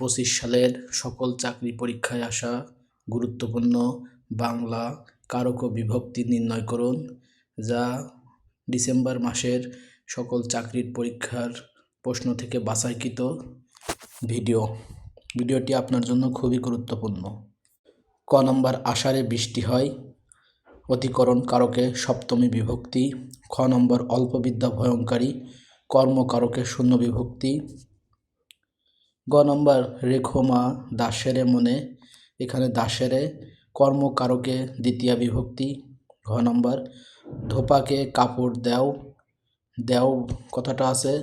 পঁচিশ সালের সকল চাকরি পরীক্ষায় আসা গুরুত্বপূর্ণ বাংলা কারক ও বিভক্তি নির্ণয় করুন, যা ডিসেম্বর মাসের সকল চাকরির পরীক্ষার প্রশ্ন থেকে বাছাইকৃত ভিডিও। ভিডিওটি আপনার জন্য খুবই গুরুত্বপূর্ণ। ক নম্বর আষাঢ়ে বৃষ্টি হয়, অতিকরণ কারকে সপ্তমী বিভক্তি। খ নম্বর অল্পবিদ্যা ভয়ঙ্করী কর্মকারকে শূন্য বিভক্তি। গ নম্বর রেখোমা দাসেরে মনে, এখানে দাসেরে কর্মকারকে দ্বিতীয় বিভক্তি। ঘ নম্বর ধোপাকে কাপড় দেও দেও কথাটা আছে,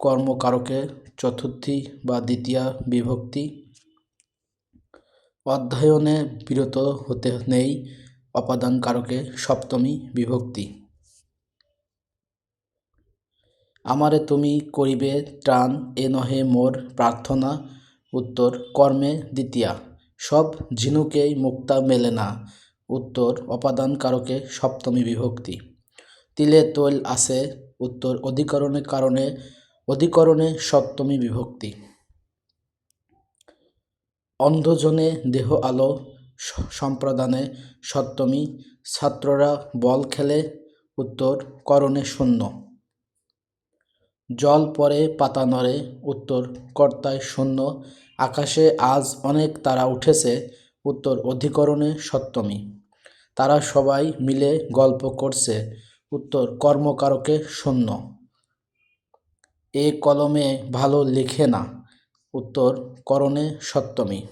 কর্মকারকে চতুর্থী বা দ্বিতীয় বিভক্তি। অধ্যয়নে বিরত হতে নেই অপাদান কারকে সপ্তমী বিভক্তি। আমারে তুমি করিবে ত্রাণ, এ নহে মোর প্রার্থনা। উত্তর, কর্মে দ্বিতীয়া। সব ঝিনুকেই মুক্তা মেলে না। উত্তর, অপাদান কারকে সপ্তমী বিভক্তি। তিলে তৈল আছে। উত্তর অধিকরণের কারণে, অধিকরণে সপ্তমী বিভক্তি। অন্ধজনে দেহ আলো সম্প্রদানে সপ্তমী। ছাত্ররা বল খেলে। উত্তর, করণে শূন্য। জল পরে পাতা নড়ে, উত্তর, কর্তায় শূন্য, আকাশে আজ অনেক তারা উঠেছে, উত্তর, অধিকরণে সপ্তমী। তারা সবাই মিলে গল্প করছে, উত্তর, কর্মকারকে শূন্য। এ কলমে ভালো লেখে না, উত্তর, করণে সপ্তমী।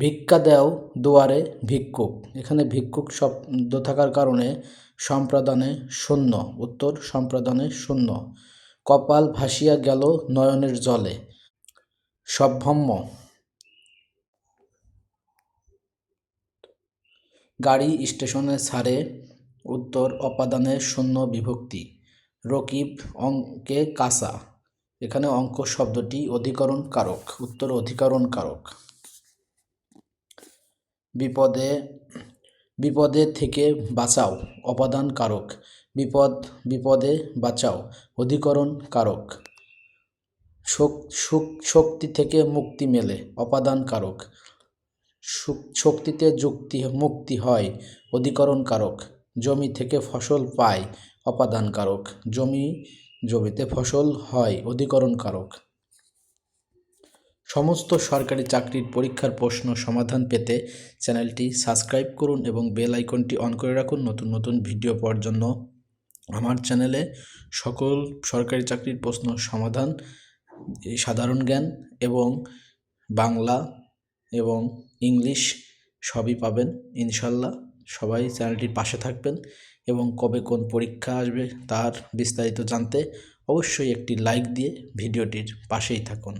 ভিক্ষা দেও দুয়ারে ভিক্ষুক। এখানে ভিক্ষুক শব্দ থাকার কারণে সম্প্রদানে শূন্য, উত্তর, সম্প্রদানে শূন্য। কপাল ভাসিয়া গেল নয়নের জলে। সভ্যম্য। গাড়ি স্টেশনে ছাড়ে উত্তর অপাদানে শূন্য বিভক্তি। রকিব অঙ্কে কাঁচা এখানে অঙ্ক শব্দটি অধিকরণ কারক, উত্তর অধিকরণ কারক। বিপদে বিপদে থেকে বাঁচাও অপাদান কারক বিপদ, বিপদে বাঁচাও অধিকরণ কারক শক্তি থেকে মুক্তি মেলে অপাদান কারক শক্তিতে যুক্তি, মুক্তি হয় অধিকরণ কারক জমি থেকে ফসল পায় অপাদান কারক জমি, জমিতে ফসল হয় অধিকরণ কারক সমস্ত সরকারি চাকরির পরীক্ষার প্রশ্ন সমাধান পেতে চ্যানেলটি সাবস্ক্রাইব করুন এবং বেল আইকনটি অন করে রাখুন নতুন নতুন ভিডিও পাওয়ার জন্য। আমার চ্যানেলে সকল সরকারি চাকরির প্রশ্ন সমাধান সাধারণ জ্ঞান এবং বাংলা এবং ইংলিশ সবই পাবেন। ইনশাল্লাহ সবাই চ্যানেলটির পাশে থাকবেন এবং কবে কোন পরীক্ষা আসবে তার বিস্তারিত জানতে অবশ্যই একটি লাইক দিয়ে ভিডিওটির পাশেই থাকুন।